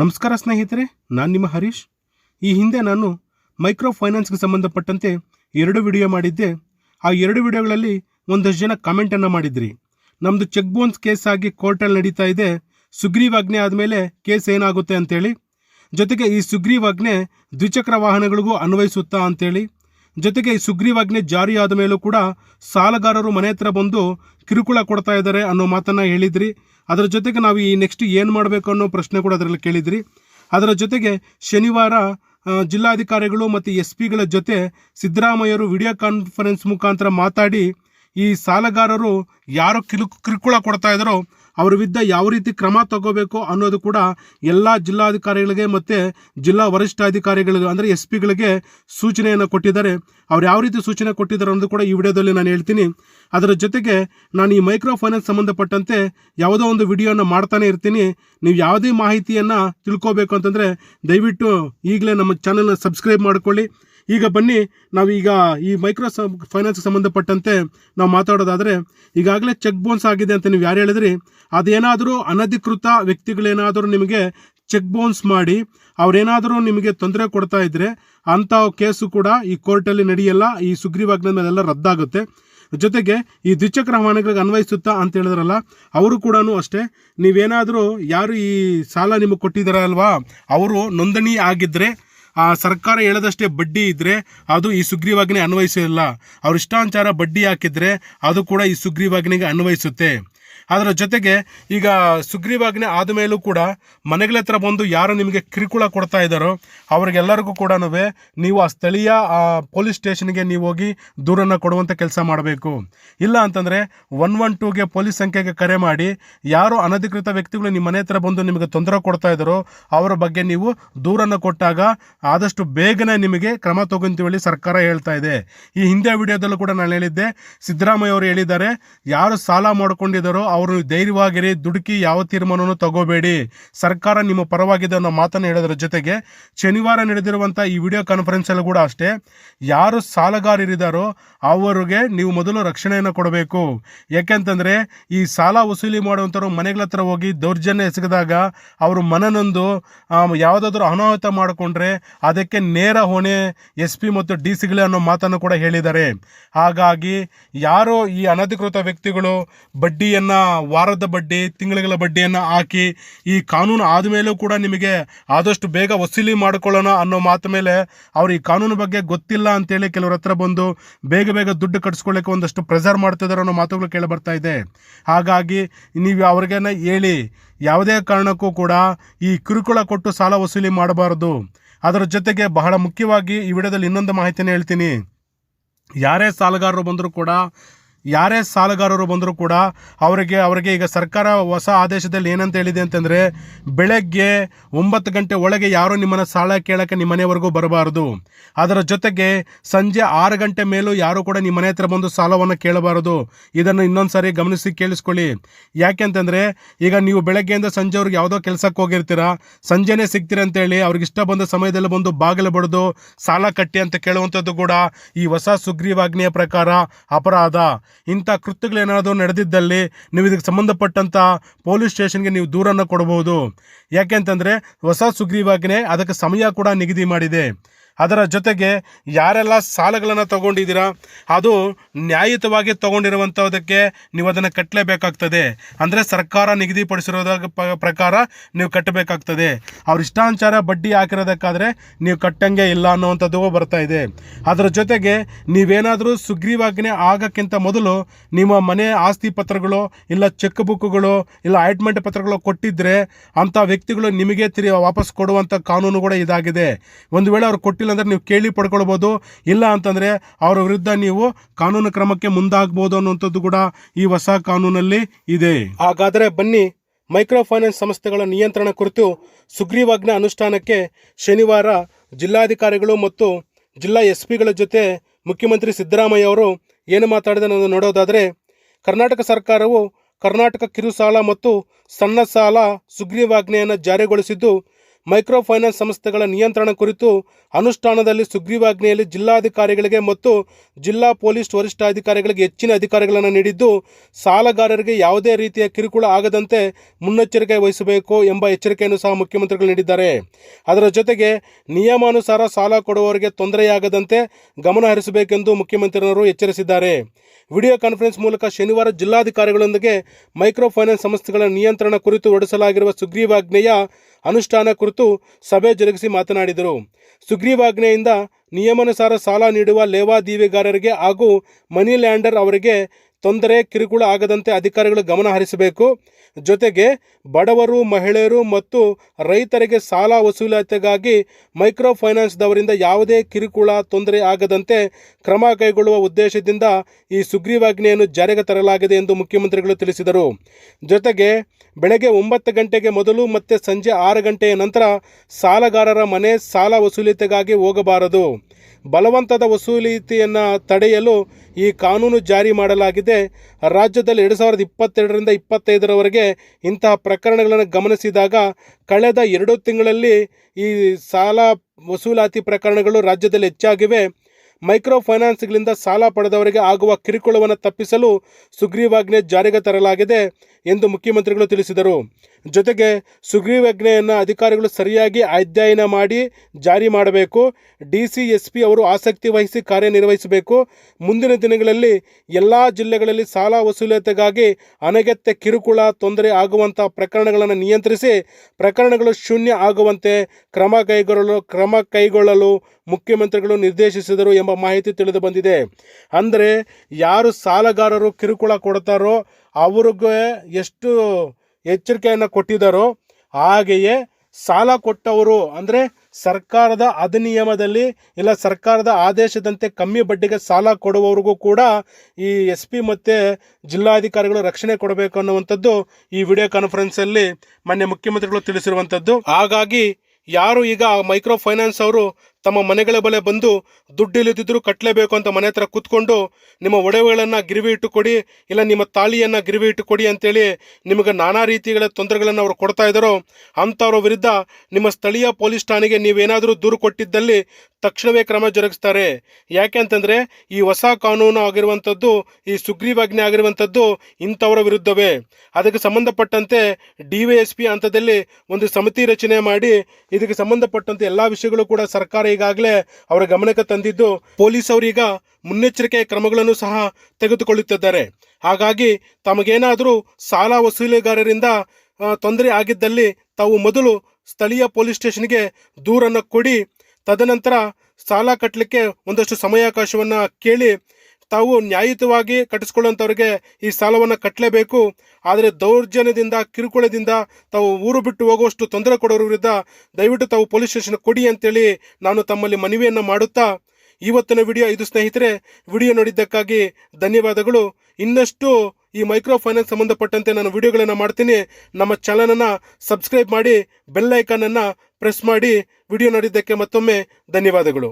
ನಮಸ್ಕಾರ ಸ್ನೇಹಿತರೆ, ನಾನು ನಿಮ್ಮ ಹರೀಶ್. ಈ ಹಿಂದೆ ನಾನು ಮೈಕ್ರೋ ಫೈನಾನ್ಸ್ಗೆ ಸಂಬಂಧಪಟ್ಟಂತೆ ಎರಡು ವಿಡಿಯೋ ಮಾಡಿದ್ದೆ. ಆ ಎರಡು ವಿಡಿಯೋಗಳಲ್ಲಿ ಒಂದಷ್ಟು ಜನ ಕಮೆಂಟನ್ನು ಮಾಡಿದ್ರಿ. ನಮ್ಮದು ಚೆಕ್ ಬೌನ್ಸ್ ಕೇಸ್ ಆಗಿ ಕೋರ್ಟಲ್ಲಿ ನಡೀತಾ ಇದೆ. ಸುಗ್ರೀವಾಜ್ಞೆ ಆದಮೇಲೆ ಕೇಸ್ ಏನಾಗುತ್ತೆ ಅಂತೇಳಿ. ಜೊತೆಗೆ ಈ ಸುಗ್ರೀವಾಜ್ಞೆ ದ್ವಿಚಕ್ರ ವಾಹನಗಳಿಗೂ ಅನ್ವಯಿಸುತ್ತಾ ಅಂತೇಳಿ. ಜೊತೆಗೆ ಈ ಸುಗ್ರೀವಾಜ್ಞೆ ಜಾರಿ ಆದ ಮೇಲೂ ಕೂಡ ಸಾಲಗಾರರು ಮನೆ ಹತ್ರ ಬಂದು ಕಿರುಕುಳ ಕೊಡ್ತಾ ಇದ್ದಾರೆ ಅನ್ನೋ ಮಾತನ್ನು ಹೇಳಿದ್ರಿ. ಅದರ ಜೊತೆಗೆ ನಾವು ಈ ನೆಕ್ಸ್ಟ್ ಏನು ಮಾಡಬೇಕು ಅನ್ನೋ ಪ್ರಶ್ನೆ ಕೂಡ ಅದರಲ್ಲಿ ಕೇಳಿದ್ರಿ. ಅದರ ಜೊತೆಗೆ ಶನಿವಾರ ಜಿಲ್ಲಾಧಿಕಾರಿಗಳು ಮತ್ತು ಎಸ್ ಪಿಗಳ ಜೊತೆ ಸಿದ್ದರಾಮಯ್ಯರು ವಿಡಿಯೋ ಕಾನ್ಫರೆನ್ಸ್ ಮುಖಾಂತರ ಮಾತಾಡಿ ಈ ಸಾಲಗಾರರು ಯಾರು ಕಿಲು, ಕಿರುಕುಳ ಕೊಡ್ತಾ ಇದ್ದಾರೋ ಅವ್ರ ವಿದ್ದ ಯಾವ ರೀತಿ ಕ್ರಮ ತಗೋಬೇಕು ಅನ್ನೋದು ಕೂಡ ಎಲ್ಲ ಜಿಲ್ಲಾಧಿಕಾರಿಗಳಿಗೆ ಮತ್ತು ಜಿಲ್ಲಾ ವರಿಷ್ಠಾಧಿಕಾರಿಗಳಿಗೆ, ಅಂದರೆ ಎಸ್ ಪಿಗಳಿಗೆ ಸೂಚನೆಯನ್ನು ಕೊಟ್ಟಿದ್ದಾರೆ. ಅವ್ರು ಯಾವ ರೀತಿ ಸೂಚನೆ ಕೊಟ್ಟಿದ್ದಾರೆ ಅನ್ನೋದು ಕೂಡ ಈ ವಿಡಿಯೋದಲ್ಲಿ ನಾನು ಹೇಳ್ತೀನಿ. ಅದರ ಜೊತೆಗೆ ನಾನು ಈ ಮೈಕ್ರೋ ಫೈನಾನ್ಸ್ ಸಂಬಂಧಪಟ್ಟಂತೆ ಯಾವುದೋ ಒಂದು ವಿಡಿಯೋನ ಮಾಡ್ತಾನೆ ಇರ್ತೀನಿ. ನೀವು ಯಾವುದೇ ಮಾಹಿತಿಯನ್ನು ತಿಳ್ಕೋಬೇಕು ಅಂತಂದರೆ ದಯವಿಟ್ಟು ಈಗಲೇ ನಮ್ಮ ಚಾನಲ್ನ ಸಬ್ಸ್ಕ್ರೈಬ್ ಮಾಡ್ಕೊಳ್ಳಿ. ಈಗ ಬನ್ನಿ, ನಾವೀಗ ಈ ಮೈಕ್ರೋ ಫೈನಾನ್ಸ್ಗೆ ಸಂಬಂಧಪಟ್ಟಂತೆ ನಾವು ಮಾತಾಡೋದಾದರೆ, ಈಗಾಗಲೇ ಚೆಕ್ ಬೌನ್ಸ್ ಆಗಿದೆ ಅಂತ ನೀವು ಯಾರು ಹೇಳಿದ್ರಿ? ಅದೇನಾದರೂ ಅನಧಿಕೃತ ವ್ಯಕ್ತಿಗಳೇನಾದರೂ ನಿಮಗೆ ಚೆಕ್ ಬೌನ್ಸ್ ಮಾಡಿ, ಅವರೇನಾದರೂ ನಿಮಗೆ ತೊಂದರೆ ಕೊಡ್ತಾ ಇದ್ರೆ, ಅಂಥ ಕೇಸು ಕೂಡ ಈ ಕೋರ್ಟಲ್ಲಿ ನಡೆಯಲ್ಲ, ಈ ಸುಗ್ರೀವಾಜ್ಞೆ ಮೇಲೆಲ್ಲ ರದ್ದಾಗುತ್ತೆ. ಜೊತೆಗೆ ಈ ದ್ವಿಚಕ್ರ ವಾಹನಗಳಿಗೆ ಅನ್ವಯಿಸುತ್ತಾ ಅಂತ ಹೇಳಿದ್ರಲ್ಲ, ಅವರು ಕೂಡ ಅಷ್ಟೇ, ನೀವೇನಾದರೂ ಯಾರು ಈ ಸಾಲ ನಿಮಗೆ ಕೊಟ್ಟಿದ್ದಾರಲ್ವಾ ಅವರು ನೋಂದಣಿ ಆಗಿದ್ದರೆ ಆ, ಸರ್ಕಾರ ಹೇಳದಷ್ಟೇ ಬಡ್ಡಿ ಇದ್ದರೆ ಅದು ಈ ಸುಗ್ರೀವಾಜ್ಞೆ ಅನ್ವಯಿಸಿಲ್ಲ. ಅವ್ರ ಇಷ್ಟಾನುಸಾರ ಬಡ್ಡಿ ಹಾಕಿದ್ರೆ ಅದು ಕೂಡ ಈ ಸುಗ್ರೀವಾಜ್ಞೆಗೆ ಅನ್ವಯಿಸುತ್ತೆ. ಅದರ ಜೊತೆಗೆ ಈಗ ಸುಗ್ರೀವಾಜ್ಞೆ ಆದ ಮೇಲೂ ಕೂಡ ಮನೆಗಳ ಹತ್ರ ಬಂದು ಯಾರು ನಿಮಗೆ ಕಿರುಕುಳ ಕೊಡ್ತಾ ಇದ್ದಾರೋ ಅವ್ರಿಗೆಲ್ಲರಿಗೂ ಕೂಡ ನೀವು ಆ ಸ್ಥಳೀಯ ಪೊಲೀಸ್ ಸ್ಟೇಷನ್ಗೆ ನೀವು ಹೋಗಿ ದೂರನ್ನು ಕೊಡುವಂಥ ಕೆಲಸ ಮಾಡಬೇಕು. ಇಲ್ಲ ಅಂತಂದರೆ ಒನ್ ಒನ್ ಟೂಗೆ ಪೊಲೀಸ್ ಸಂಖ್ಯೆಗೆ ಕರೆ ಮಾಡಿ ಯಾರು ಅನಧಿಕೃತ ವ್ಯಕ್ತಿಗಳು ನಿಮ್ಮ ಮನೆ ಹತ್ರ ಬಂದು ನಿಮಗೆ ತೊಂದರೆ ಕೊಡ್ತಾ ಇದ್ದಾರೋ ಅವರ ಬಗ್ಗೆ ನೀವು ದೂರನ್ನು ಕೊಟ್ಟಾಗ ಆದಷ್ಟು ಬೇಗನೆ ನಿಮಗೆ ಕ್ರಮ ತಗೊಂತೀವಿ ಸರ್ಕಾರ ಹೇಳ್ತಾ ಇದೆ. ಈ ಹಿಂದೆ ವಿಡಿಯೋದಲ್ಲೂ ಕೂಡ ನಾನು ಹೇಳಿದ್ದೆ, ಸಿದ್ದರಾಮಯ್ಯ ಅವರು ಹೇಳಿದ್ದಾರೆ, ಯಾರು ಸಾಲ ಮಾಡ್ಕೊಂಡಿದ್ದಾರೋ ಅವರು ಧೈರ್ಯವಾಗಿರಿ, ದುಡುಕಿ ಯಾವ ತೀರ್ಮಾನವನ್ನು ತಗೋಬೇಡಿ. ಸರ್ಕಾರ ನಿಮ್ಮ ಪರವಾಗಿದೆ ಅನ್ನೋ ಮಾತನ್ನು ಹೇಳೋದ್ರ ಜೊತೆಗೆ ಶನಿವಾರ ನಡೆದಿರುವಂಥ ಈ ವಿಡಿಯೋ ಕಾನ್ಫರೆನ್ಸಲ್ಲಿ ಕೂಡ ಅಷ್ಟೇ, ಯಾರು ಸಾಲಗಾರರಿದ್ದಾರೋ ಅವರಿಗೆ ನೀವು ಮೊದಲು ರಕ್ಷಣೆಯನ್ನು ಕೊಡಬೇಕು. ಯಾಕೆಂತಂದರೆ ಈ ಸಾಲ ವಸೂಲಿ ಮಾಡುವಂಥವ್ರು ಮನೆಗಳ ಹತ್ರ ಹೋಗಿ ದೌರ್ಜನ್ಯ ಎಸಗಿದಾಗ ಅವರು ಮನನೊಂದು ಯಾವುದಾದ್ರೂ ಅನಾಹುತ ಮಾಡಿಕೊಂಡ್ರೆ ಅದಕ್ಕೆ ನೇರ ಹೊಣೆ ಎಸ್ ಪಿ ಮತ್ತು ಡಿ ಸಿಗಳೇ ಅನ್ನೋ ಮಾತನ್ನು ಕೂಡ ಹೇಳಿದ್ದಾರೆ. ಹಾಗಾಗಿ ಯಾರು ಈ ಅನಧಿಕೃತ ವ್ಯಕ್ತಿಗಳು ಬಡ್ಡಿಯನ್ನು ವಾರದ ಬಡ್ಡಿ ತಿಂಗಳ ಬಡ್ಡಿಯನ್ನು ಹಾಕಿ ಈ ಕಾನೂನು ಆದಮೇಲೂ ಕೂಡ ನಿಮಗೆ ಆದಷ್ಟು ಬೇಗ ವಸೂಲಿ ಮಾಡಿಕೊಳ್ಳೋಣ ಅನ್ನೋ ಮಾತು ಮೇಲೆ ಅವ್ರು ಈ ಕಾನೂನು ಬಗ್ಗೆ ಗೊತ್ತಿಲ್ಲ ಅಂತೇಳಿ ಕೆಲವರ ಹತ್ರ ಬಂದು ಬೇಗ ಬೇಗ ದುಡ್ಡು ಕಟ್ಸ್ಕೊಳ್ಳೋಕೆ ಒಂದಷ್ಟು ಪ್ರೆಸರ್ ಮಾಡ್ತಿದ್ದಾರೆ ಅನ್ನೋ ಮಾತುಗಳು ಕೇಳಿ ಬರ್ತಾ ಇದೆ. ಹಾಗಾಗಿ ನೀವು ಅವ್ರಿಗೇನ ಹೇಳಿ, ಯಾವುದೇ ಕಾರಣಕ್ಕೂ ಕೂಡ ಈ ಕಿರುಕುಳ ಕೊಟ್ಟು ಸಾಲ ವಸೂಲಿ ಮಾಡಬಾರದು. ಅದರ ಜೊತೆಗೆ ಬಹಳ ಮುಖ್ಯವಾಗಿ ಈ ವಿಡಿಯೋದಲ್ಲಿ ಇನ್ನೊಂದು ಮಾಹಿತಿನ ಹೇಳ್ತೀನಿ. ಯಾರೇ ಸಾಲಗಾರರು ಬಂದರೂ ಕೂಡ ಯಾರೇ ಸಾಲಗಾರರು ಬಂದರೂ ಕೂಡ ಅವರಿಗೆ ಅವರಿಗೆ ಈಗ ಸರ್ಕಾರ ಹೊಸ ಆದೇಶದಲ್ಲಿ ಏನಂತ ಹೇಳಿದೆ ಅಂತಂದರೆ ಬೆಳಗ್ಗೆ ಒಂಬತ್ತು ಗಂಟೆ ಒಳಗೆ ಯಾರೂ ನಿಮ್ಮನ್ನು ಸಾಲ ಕೇಳೋಕ್ಕೆ ನಿಮ್ಮ ಮನೆಯವರೆಗೂ ಬರಬಾರದು. ಅದರ ಜೊತೆಗೆ ಸಂಜೆ ಆರು ಗಂಟೆ ಮೇಲೂ ಯಾರೂ ಕೂಡ ನಿಮ್ಮ ಮನೆ ಹತ್ರ ಬಂದು ಸಾಲವನ್ನು ಕೇಳಬಾರದು. ಇದನ್ನು ಇನ್ನೊಂದು ಸಾರಿ ಗಮನಿಸಿ ಕೇಳಿಸ್ಕೊಳ್ಳಿ. ಯಾಕೆಂತಂದರೆ ಈಗ ನೀವು ಬೆಳಗ್ಗೆಯಿಂದ ಸಂಜೆವರೆಗೆ ಯಾವುದೋ ಕೆಲಸಕ್ಕೆ ಹೋಗಿರ್ತೀರಾ, ಸಂಜೆನೇ ಸಿಗ್ತೀರ ಅಂತೇಳಿ ಅವ್ರಿಗೆ ಇಷ್ಟ ಬಂದ ಸಮಯದಲ್ಲಿ ಬಂದು ಬಾಗಿಲು ಬಡಿದು ಸಾಲ ಕಟ್ಟಿ ಅಂತ ಕೇಳುವಂಥದ್ದು ಕೂಡ ಈ ಹೊಸ ಸುಗ್ರೀವಾಜ್ಞೆಯ ಪ್ರಕಾರ ಅಪರಾಧ. ಇಂಥ ಕೃತ್ಯಗಳೇನಾದರೂ ನಡೆದಿದ್ದಲ್ಲಿ ನೀವು ಇದಕ್ಕೆ ಸಂಬಂಧಪಟ್ಟಂಥ ಪೊಲೀಸ್ ಸ್ಟೇಷನ್ಗೆ ನೀವು ದೂರನ್ನು ಕೊಡಬಹುದು ಯಾಕೆಂತಂದರೆ ಹೊಸ ಸುಗ್ರೀವಾಜ್ಞೆ ಅದಕ್ಕೆ ಸಮಯ ಕೂಡ ನಿಗದಿ ಮಾಡಿದೆ. ಅದರ ಜೊತೆಗೆ ಯಾರೆಲ್ಲ ಸಾಲಗಳನ್ನು ತಗೊಂಡಿದ್ದೀರಾ, ಅದು ನ್ಯಾಯಯುತವಾಗಿ ತಗೊಂಡಿರುವಂಥದ್ದಕ್ಕೆ ನೀವು ಅದನ್ನು ಕಟ್ಟಲೇಬೇಕಾಗ್ತದೆ ಅಂದರೆ ಸರ್ಕಾರ ನಿಗದಿಪಡಿಸಿರೋದ ಪ್ರಕಾರ ನೀವು ಕಟ್ಟಬೇಕಾಗ್ತದೆ. ಅವ್ರ ಇಷ್ಟಾನುಸಾರ ಬಡ್ಡಿ ಹಾಕಿರೋದಕ್ಕಾದರೆ ನೀವು ಕಟ್ಟಂಗೆ ಇಲ್ಲ ಅನ್ನುವಂಥದ್ದು ಬರ್ತಾ ಇದೆ. ಅದರ ಜೊತೆಗೆ ನೀವೇನಾದರೂ ಸುಗ್ರೀವಾಜ್ಞೆ ಆಗೋಕ್ಕಿಂತ ಮೊದಲು ನಿಮ್ಮ ಮನೆ ಆಸ್ತಿ ಪತ್ರಗಳು, ಇಲ್ಲ ಚೆಕ್ ಬುಕ್ಗಳು, ಇಲ್ಲ ಆಯ್ಟ್ಮೆಂಟ್ ಪತ್ರಗಳು ಕೊಟ್ಟಿದ್ದರೆ ಅಂಥ ವ್ಯಕ್ತಿಗಳು ನಿಮಗೆ ತಿರಿ ವಾಪಸ್ ಕೊಡುವಂಥ ಕಾನೂನು ಕೂಡ ಇದಾಗಿದೆ. ಒಂದು ವೇಳೆ ಅವ್ರು ಕೊಟ್ಟಿಲ್ಲ ಅಂದರೆ ನೀವು ಕೇಳಿ ಪಡ್ಕೊಳ್ಬೋದು. ಇಲ್ಲ ಅಂತಂದರೆ ಅವರ ವಿರುದ್ಧ ನೀವು ಕಾನೂನು ಕ್ರಮಕ್ಕೆ ಮುಂದಾಗ್ಬೋದು ಅನ್ನುವಂಥದ್ದು ಕೂಡ ಈ ಹೊಸ ಕಾನೂನಲ್ಲಿ ಇದೆ. ಹಾಗಾದರೆ ಬನ್ನಿ, ಮೈಕ್ರೋ ಫೈನಾನ್ಸ್ ಸಂಸ್ಥೆಗಳ ನಿಯಂತ್ರಣ ಕುರಿತು ಸುಗ್ರೀವಾಜ್ಞೆ ಅನುಷ್ಠಾನಕ್ಕೆ ಶನಿವಾರ ಜಿಲ್ಲಾಧಿಕಾರಿಗಳು ಮತ್ತು ಜಿಲ್ಲಾ ಎಸ್ ಪಿಗಳ ಜೊತೆ ಮುಖ್ಯಮಂತ್ರಿ ಸಿದ್ದರಾಮಯ್ಯ ಅವರು ಏನು ಮಾತಾಡಿದ ನೋಡೋದಾದರೆ, ಕರ್ನಾಟಕ ಸರ್ಕಾರವು ಕರ್ನಾಟಕ ಕಿರು ಸಾಲ ಮತ್ತು ಸಣ್ಣ ಸಾಲ ಸುಗ್ರೀವಾಜ್ಞೆಯನ್ನು ಜಾರಿಗೊಳಿಸಿದ್ದು ಮೈಕ್ರೋ ಫೈನಾನ್ಸ್ ಸಂಸ್ಥೆಗಳ ನಿಯಂತ್ರಣ ಕುರಿತು ಅನುಷ್ಠಾನದಲ್ಲಿ ಸುಗ್ರೀವಾಜ್ಞೆಯಲ್ಲಿ ಜಿಲ್ಲಾಧಿಕಾರಿಗಳಿಗೆ ಮತ್ತು ಜಿಲ್ಲಾ ಪೊಲೀಸ್ ವರಿಷ್ಠಾಧಿಕಾರಿಗಳಿಗೆ ಹೆಚ್ಚಿನ ಅಧಿಕಾರಿಗಳನ್ನು ನೀಡಿದ್ದು, ಸಾಲಗಾರರಿಗೆ ಯಾವುದೇ ರೀತಿಯ ಕಿರುಕುಳ ಆಗದಂತೆ ಮುನ್ನೆಚ್ಚರಿಕೆ ವಹಿಸಬೇಕು ಎಂಬ ಎಚ್ಚರಿಕೆಯನ್ನು ಸಹ ಮುಖ್ಯಮಂತ್ರಿಗಳು ನೀಡಿದ್ದಾರೆ. ಅದರ ಜೊತೆಗೆ ನಿಯಮಾನುಸಾರ ಸಾಲ ಕೊಡುವವರಿಗೆ ತೊಂದರೆಯಾಗದಂತೆ ಗಮನ ಹರಿಸಬೇಕೆಂದು ಮುಖ್ಯಮಂತ್ರಿಯವರು ಎಚ್ಚರಿಸಿದ್ದಾರೆ. ವಿಡಿಯೋ ಕಾನ್ಫರೆನ್ಸ್ ಮೂಲಕ ಶನಿವಾರ ಜಿಲ್ಲಾಧಿಕಾರಿಗಳೊಂದಿಗೆ ಮೈಕ್ರೋ ಫೈನಾನ್ಸ್ ಸಂಸ್ಥೆಗಳ ನಿಯಂತ್ರಣ ಕುರಿತು ಹೊರಡಿಸಲಾಗಿರುವ ಸುಗ್ರೀವಾಜ್ಞೆಯ ಅನುಷ್ಠಾನ ಕುರಿತು ಸಭೆ ಜರುಗಿಸಿ ಮಾತನಾಡಿದರು. ಸುಗ್ರೀವಾಜ್ಞೆಯಿಂದ ನಿಯಮಾನುಸಾರ ಸಾಲ ನೀಡುವ ಲೇವಾದೇವಿಗಾರರಿಗೆ ಹಾಗೂ ಮನಿ ಲ್ಯಾಂಡರ್ ಅವರಿಗೆ ತೊಂದರೆ, ಕಿರುಕುಳ ಆಗದಂತೆ ಅಧಿಕಾರಿಗಳು ಗಮನ ಹರಿಸಬೇಕು. ಜೊತೆಗೆ ಬಡವರು, ಮಹಿಳೆಯರು ಮತ್ತು ರೈತರಿಗೆ ಸಾಲ ವಸೂಲಾತಿಗಾಗಿ ಮೈಕ್ರೋ ಫೈನಾನ್ಸ್ದವರಿಂದ ಯಾವುದೇ ಕಿರುಕುಳ, ತೊಂದರೆ ಆಗದಂತೆ ಕ್ರಮ ಕೈಗೊಳ್ಳುವ ಉದ್ದೇಶದಿಂದ ಈ ಸುಗ್ರೀವಾಜ್ಞೆಯನ್ನು ಜಾರಿಗೆ ತರಲಾಗಿದೆ ಎಂದು ಮುಖ್ಯಮಂತ್ರಿಗಳು ತಿಳಿಸಿದರು. ಜೊತೆಗೆ ಬೆಳಗ್ಗೆ ಒಂಬತ್ತು ಗಂಟೆಗೆ ಮೊದಲು ಮತ್ತು ಸಂಜೆ ಆರು ಗಂಟೆಯ ನಂತರ ಸಾಲಗಾರರ ಮನೆ ಸಾಲ ವಸೂಲಿತೆಗಾಗಿ ಹೋಗಬಾರದು. ಬಲವಂತದ ವಸೂಲಿತಿಯನ್ನು ತಡೆಯಲು ಈ ಕಾನೂನು ಜಾರಿ ಮಾಡಲಾಗಿದೆ. ರಾಜ್ಯದಲ್ಲಿ ಎರಡು ಸಾವಿರದ ಇಪ್ಪತ್ತೆರಡರಿಂದ ಇಪ್ಪತ್ತೈದರವರೆಗೆ ಇಂತಹ ಪ್ರಕರಣಗಳನ್ನು ಗಮನಿಸಿದಾಗ ಕಳೆದ ಎರಡು ತಿಂಗಳಲ್ಲಿ ಈ ಸಾಲ ವಸೂಲಾತಿ ಪ್ರಕರಣಗಳು ರಾಜ್ಯದಲ್ಲಿ ಹೆಚ್ಚಾಗಿವೆ. ಮೈಕ್ರೋ ಫೈನಾನ್ಸ್ಗಳಿಂದ ಸಾಲ ಪಡೆದವರಿಗೆ ಆಗುವ ಕಿರುಕುಳವನ್ನು ತಪ್ಪಿಸಲು ಸುಗ್ರೀವಾಜ್ಞೆ ಜಾರಿಗೆ ತರಲಾಗಿದೆ. ಎಂದು ಮುಖ್ಯಮಂತ್ರಿಗಳು ತಿಳಿಸಿದರು. ಜೊತೆಗೆ ಸುಗ್ರೀವಾಜ್ಞೆಯನ್ನು ಅಧಿಕಾರಿಗಳು ಸರಿಯಾಗಿ ಅಧ್ಯಯನ ಮಾಡಿ ಜಾರಿ ಮಾಡಬೇಕು. ಡಿ ಸಿ, ಎಸ್ ಪಿ ಅವರು ಆಸಕ್ತಿ ವಹಿಸಿ ಕಾರ್ಯನಿರ್ವಹಿಸಬೇಕು. ಮುಂದಿನ ದಿನಗಳಲ್ಲಿ ಎಲ್ಲ ಜಿಲ್ಲೆಗಳಲ್ಲಿ ಸಾಲ ವಸೂಲತೆಗಾಗಿ ಅನಗತ್ಯ ಕಿರುಕುಳ, ತೊಂದರೆ ಆಗುವಂಥ ಪ್ರಕರಣಗಳನ್ನು ನಿಯಂತ್ರಿಸಿ ಪ್ರಕರಣಗಳು ಶೂನ್ಯ ಆಗುವಂತೆ ಕ್ರಮ ಕೈಗೊಳ್ಳಲು ಕ್ರಮ ಕೈಗೊಳ್ಳಲು ಮುಖ್ಯಮಂತ್ರಿಗಳು ನಿರ್ದೇಶಿಸಿದರು ಎಂಬ ಮಾಹಿತಿ ತಿಳಿದು ಬಂದಿದೆ. ಅಂದರೆ ಯಾರು ಸಾಲಗಾರರು ಕಿರುಕುಳ ಕೊಡ್ತಾರೋ ಅವ್ರಿಗೆ ಎಷ್ಟು ಎಚ್ಚರಿಕೆಯನ್ನು ಕೊಟ್ಟಿದ್ದಾರೋ ಹಾಗೆಯೇ ಸಾಲ ಕೊಟ್ಟವರು ಅಂದರೆ ಸರ್ಕಾರದ ಅಧಿನಿಯಮದಲ್ಲಿ ಇಲ್ಲ ಸರ್ಕಾರದ ಆದೇಶದಂತೆ ಕಮ್ಮಿ ಬಡ್ಡಿಗೆ ಸಾಲ ಕೊಡುವವರಿಗೂ ಕೂಡ ಈ ಎಸ್ ಪಿ ಮತ್ತು ಜಿಲ್ಲಾಧಿಕಾರಿಗಳು ರಕ್ಷಣೆ ಕೊಡಬೇಕು ಅನ್ನುವಂಥದ್ದು ಈ ವಿಡಿಯೋ ಕಾನ್ಫರೆನ್ಸಲ್ಲಿ ಮಾನ್ಯ ಮುಖ್ಯಮಂತ್ರಿಗಳು ತಿಳಿಸಿರುವಂಥದ್ದು. ಹಾಗಾಗಿ ಯಾರು ಈಗ ಮೈಕ್ರೋ ಫೈನಾನ್ಸ್ ಅವರು ತಮ್ಮ ಮನೆಗಳ ಬಲೆ ಬಂದು ದುಡ್ಡಿಲ್ಲದಿದ್ದರೂ ಕಟ್ಟಲೇಬೇಕು ಅಂತ ಮನೆ ಹತ್ರ ಕೂತ್ಕೊಂಡು ನಿಮ್ಮ ಒಡವೆಗಳನ್ನು ಗಿರಿವಿ ಇಟ್ಟುಕೊಡಿ, ಇಲ್ಲ ನಿಮ್ಮ ತಾಳಿಯನ್ನು ಗಿರಿವಿ ಇಟ್ಟು ಕೊಡಿ ಅಂತೇಳಿ ನಿಮಗೆ ನಾನಾ ರೀತಿಗಳ ತೊಂದರೆಗಳನ್ನು ಅವರು ಕೊಡ್ತಾ ಇದ್ದಾರೋ, ಅಂಥವ್ರ ವಿರುದ್ಧ ನಿಮ್ಮ ಸ್ಥಳೀಯ ಪೊಲೀಸ್ ಠಾಣೆಗೆ ನೀವೇನಾದರೂ ದೂರು ಕೊಟ್ಟಿದ್ದಲ್ಲಿ ತಕ್ಷಣವೇ ಕ್ರಮ ಜರುಗಿಸ್ತಾರೆ. ಯಾಕೆ ಅಂತಂದರೆ ಈ ಹೊಸ ಕಾನೂನು ಆಗಿರುವಂಥದ್ದು, ಈ ಸುಗ್ರೀವಾಜ್ಞೆ ಆಗಿರುವಂಥದ್ದು ಇಂಥವರ ವಿರುದ್ಧವೇ. ಅದಕ್ಕೆ ಸಂಬಂಧಪಟ್ಟಂತೆ ಡಿ ವೈ ಎಸ್ ಪಿ ಹಂತದಲ್ಲಿ ಒಂದು ಸಮಿತಿ ರಚನೆ ಮಾಡಿ, ಇದಕ್ಕೆ ಸಂಬಂಧಪಟ್ಟಂತೆ ಎಲ್ಲ ವಿಷಯಗಳು ಕೂಡ ಸರ್ಕಾರ ಈಗಾಗಲೇ ಅವರ ಗಮನಕ್ಕೆ ತಂದಿದ್ದು ಪೊಲೀಸ್ ಅವರೀಗ ಮುನ್ನೆಚ್ಚರಿಕೆ ಕ್ರಮಗಳನ್ನು ಸಹ ತೆಗೆದುಕೊಳ್ಳುತ್ತಿದ್ದಾರೆ. ಹಾಗಾಗಿ ತಮಗೇನಾದರೂ ಸಾಲ ವಸೂಲಿಗಾರರಿಂದ ತೊಂದರೆ ಆಗಿದ್ದಲ್ಲಿ ತಾವು ಮೊದಲು ಸ್ಥಳೀಯ ಪೊಲೀಸ್ ಸ್ಟೇಷನ್ಗೆ ದೂರನ್ನು ಕೊಡಿ, ತದನಂತರ ಸಾಲ ಕಟ್ಟಲಿಕ್ಕೆ ಒಂದಷ್ಟು ಸಮಯಾವಕಾಶವನ್ನು ಕೇಳಿ ತಾವು ನ್ಯಾಯಯುತವಾಗಿ ಕಟ್ಟಿಸ್ಕೊಳ್ಳುವಂಥವ್ರಿಗೆ ಈ ಸಾಲವನ್ನು ಕಟ್ಟಲೇಬೇಕು ಆದರೆ ದೌರ್ಜನ್ಯದಿಂದ, ಕಿರುಕುಳದಿಂದ ತಾವು ಊರು ಬಿಟ್ಟು ಹೋಗುವಷ್ಟು ತೊಂದರೆ ಕೊಡೋರ ವಿರುದ್ಧ ದಯವಿಟ್ಟು ತಾವು ಪೊಲೀಸ್ ಸ್ಟೇಷನ್ ಕೊಡಿ ಅಂತೇಳಿ ನಾನು ತಮ್ಮಲ್ಲಿ ಮನವಿಯನ್ನು ಮಾಡುತ್ತಾ, ಇವತ್ತಿನ ವಿಡಿಯೋ ಇದು ಸ್ನೇಹಿತರೆ. ವಿಡಿಯೋ ನೋಡಿದ್ದಕ್ಕಾಗಿ ಧನ್ಯವಾದಗಳು. ಇನ್ನಷ್ಟು ಈ ಮೈಕ್ರೋ ಫೈನಾನ್ಸ್ ಸಂಬಂಧಪಟ್ಟಂತೆ ನಾನು ವಿಡಿಯೋಗಳನ್ನು ಮಾಡ್ತೀನಿ. ನಮ್ಮ ಚಾನಲನ್ನು ಸಬ್ಸ್ಕ್ರೈಬ್ ಮಾಡಿ, ಬೆಲ್ ಐಕಾನನ್ನು ಪ್ರೆಸ್ ಮಾಡಿ. ವಿಡಿಯೋ ನೋಡಿದ್ದಕ್ಕೆ ಮತ್ತೊಮ್ಮೆ ಧನ್ಯವಾದಗಳು.